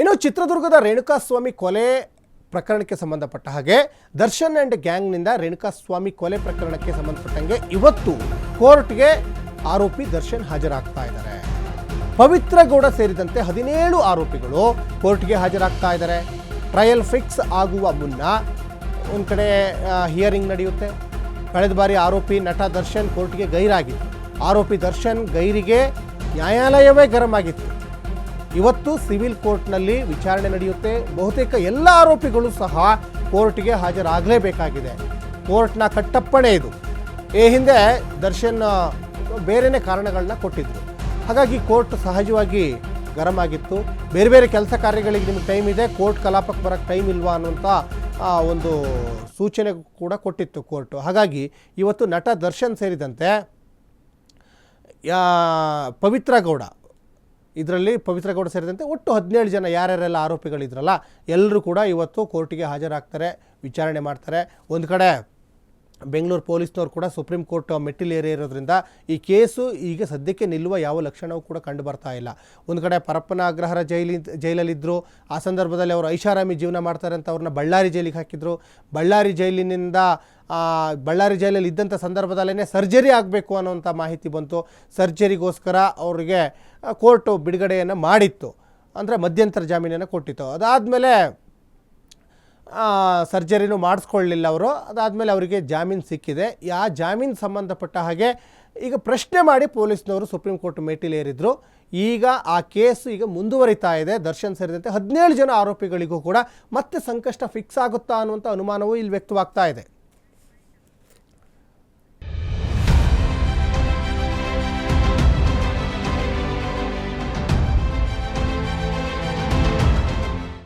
ಇನ್ನು ಚಿತ್ರದುರ್ಗದ ರೇಣುಕಾಸ್ವಾಮಿ ಕೊಲೆ ಪ್ರಕರಣಕ್ಕೆ ಸಂಬಂಧಪಟ್ಟ ಹಾಗೆ ದರ್ಶನ್ ಆ್ಯಂಡ್ ಗ್ಯಾಂಗ್ನಿಂದ ರೇಣುಕಾಸ್ವಾಮಿ ಕೊಲೆ ಪ್ರಕರಣಕ್ಕೆ ಸಂಬಂಧಪಟ್ಟಂಗೆ ಇವತ್ತು ಕೋರ್ಟ್ಗೆ ಆರೋಪಿ ದರ್ಶನ್ ಹಾಜರಾಗ್ತಾ ಇದ್ದಾರೆ. ಪವಿತ್ರಗೌಡ ಸೇರಿದಂತೆ ಹದಿನೇಳು ಆರೋಪಿಗಳು ಕೋರ್ಟ್ಗೆ ಹಾಜರಾಗ್ತಾ ಇದ್ದಾರೆ. ಟ್ರಯಲ್ ಫಿಕ್ಸ್ ಆಗುವ ಮುನ್ನ ಒಂದು ಕಡೆ ಹಿಯರಿಂಗ್ ನಡೆಯುತ್ತೆ. ಕಳೆದ ಬಾರಿ ಆರೋಪಿ ನಟ ದರ್ಶನ್ ಕೋರ್ಟ್ಗೆ ಗೈರಾಗಿತ್ತು. ಆರೋಪಿ ದರ್ಶನ್ ಗೈರಿಗೆ ನ್ಯಾಯಾಲಯವೇ ಗರಂ ಆಗಿತ್ತು ಇವತ್ತು ಸಿವಿಲ್ ಕೋರ್ಟ್ನಲ್ಲಿ ವಿಚಾರಣೆ ನಡೆಯುತ್ತೆ. ಬಹುತೇಕ ಎಲ್ಲ ಆರೋಪಿಗಳು ಸಹ ಕೋರ್ಟ್ಗೆ ಹಾಜರಾಗಲೇಬೇಕಾಗಿದೆ. ಕೋರ್ಟ್ನ ಕಟ್ಟಪ್ಪಣೆ ಇದು. ಈ ಹಿಂದೆ ದರ್ಶನ್ ಬೇರೆನೇ ಕಾರಣಗಳನ್ನ ಕೊಟ್ಟಿದ್ರು. ಹಾಗಾಗಿ ಕೋರ್ಟ್ ಸಹಜವಾಗಿ ಗರಂ ಆಗಿತ್ತು ಬೇರೆ ಬೇರೆ ಕೆಲಸ ಕಾರ್ಯಗಳಿಗೆ ನಿಮ್ಗೆ ಟೈಮ್ ಇದೆ, ಕೋರ್ಟ್ ಕಲಾಪಕ್ಕೆ ಬರೋಕ್ಕೆ ಟೈಮ್ ಇಲ್ವಾ ಅನ್ನುವಂಥ ಒಂದು ಸೂಚನೆ ಕೂಡ ಕೊಟ್ಟಿತ್ತು ಕೋರ್ಟು. ಹಾಗಾಗಿ ಇವತ್ತು ನಟ ದರ್ಶನ್ ಸೇರಿದಂತೆ ಪವಿತ್ರ ಗೌಡ ಇದರಲ್ಲಿ ಪವಿತ್ರ ಗೌಡ ಸೇರಿದಂತೆ ಒಟ್ಟು ಹದಿನೇಳು ಜನ ಯಾರ್ಯಾರೆಲ್ಲ ಆರೋಪಿಗಳಿದ್ರಲ್ಲ ಎಲ್ಲರೂ ಕೂಡ ಇವತ್ತು ಕೋರ್ಟಿಗೆ ಹಾಜರಾಗ್ತಾರೆ, ವಿಚಾರಣೆ ಮಾಡ್ತಾರೆ. ಒಂದು ಕಡೆ ಬೆಂಗಳೂರು ಪೊಲೀಸ್ನವರು ಕೂಡ ಸುಪ್ರೀಂ ಕೋರ್ಟ್ ಮೆಟ್ಟಿಲೇರಿ ಇರೋದ್ರಿಂದ ಈ ಕೇಸು ಈಗ ಸದ್ಯಕ್ಕೆ ನಿಲ್ಲುವ ಯಾವ ಲಕ್ಷಣವೂ ಕೂಡ ಕಂಡು ಬರ್ತಾ ಇಲ್ಲ. ಒಂದು ಕಡೆ ಪರಪ್ಪನ ಅಗ್ರಹಾರ ಜೈಲಿ ಜೈಲಲ್ಲಿದ್ದರು ಆ ಸಂದರ್ಭದಲ್ಲಿ ಅವರು ಐಷಾರಾಮಿ ಜೀವನ ಮಾಡ್ತಾರೆ ಅಂತ ಅವ್ರನ್ನ ಬಳ್ಳಾರಿ ಜೈಲಿಗೆ ಹಾಕಿದ್ರು. ಬಳ್ಳಾರಿ ಜೈಲಿನಿಂದ ಬಳ್ಳಾರಿ ಜೈಲಲ್ಲಿ ಇದ್ದಂಥ ಸಂದರ್ಭದಲ್ಲೇ ಸರ್ಜರಿ ಆಗಬೇಕು ಅನ್ನೋಂಥ ಮಾಹಿತಿ ಬಂತು. ಸರ್ಜರಿಗೋಸ್ಕರ ಅವರಿಗೆ ಕೋರ್ಟು ಬಿಡುಗಡೆಯನ್ನು ಮಾಡಿತ್ತು. ಅಂದರೆ ಮಧ್ಯಂತರ ಜಾಮೀನನ್ನು ಕೊಟ್ಟಿತ್ತು. ಅದಾದಮೇಲೆ ಸರ್ಜರಿನೂ ಮಾಡಿಸ್ಕೊಳ್ಳಿಲ್ಲ ಅವರು. ಅದಾದಮೇಲೆ ಅವರಿಗೆ ಜಾಮೀನು ಸಿಕ್ಕಿದೆ. ಆ ಜಾಮೀನು ಸಂಬಂಧಪಟ್ಟ ಹಾಗೆ ಈಗ ಪ್ರಶ್ನೆ ಮಾಡಿ ಪೊಲೀಸ್ನವರು ಸುಪ್ರೀಂ ಕೋರ್ಟ್ ಮೇಟಿಲೇರಿದ್ರು ಈಗ ಆ ಕೇಸು ಈಗ ಮುಂದುವರಿತಾ ಇದೆ. ದರ್ಶನ್ ಸೇರಿದಂತೆ ಹದಿನೇಳು ಜನ ಆರೋಪಿಗಳಿಗೂ ಕೂಡ ಮತ್ತೆ ಸಂಕಷ್ಟ ಫಿಕ್ಸ್ ಆಗುತ್ತಾ ಅನ್ನುವಂಥ ಅನುಮಾನವೂ ಇಲ್ಲಿ ವ್ಯಕ್ತವಾಗ್ತಾ ಇದೆ.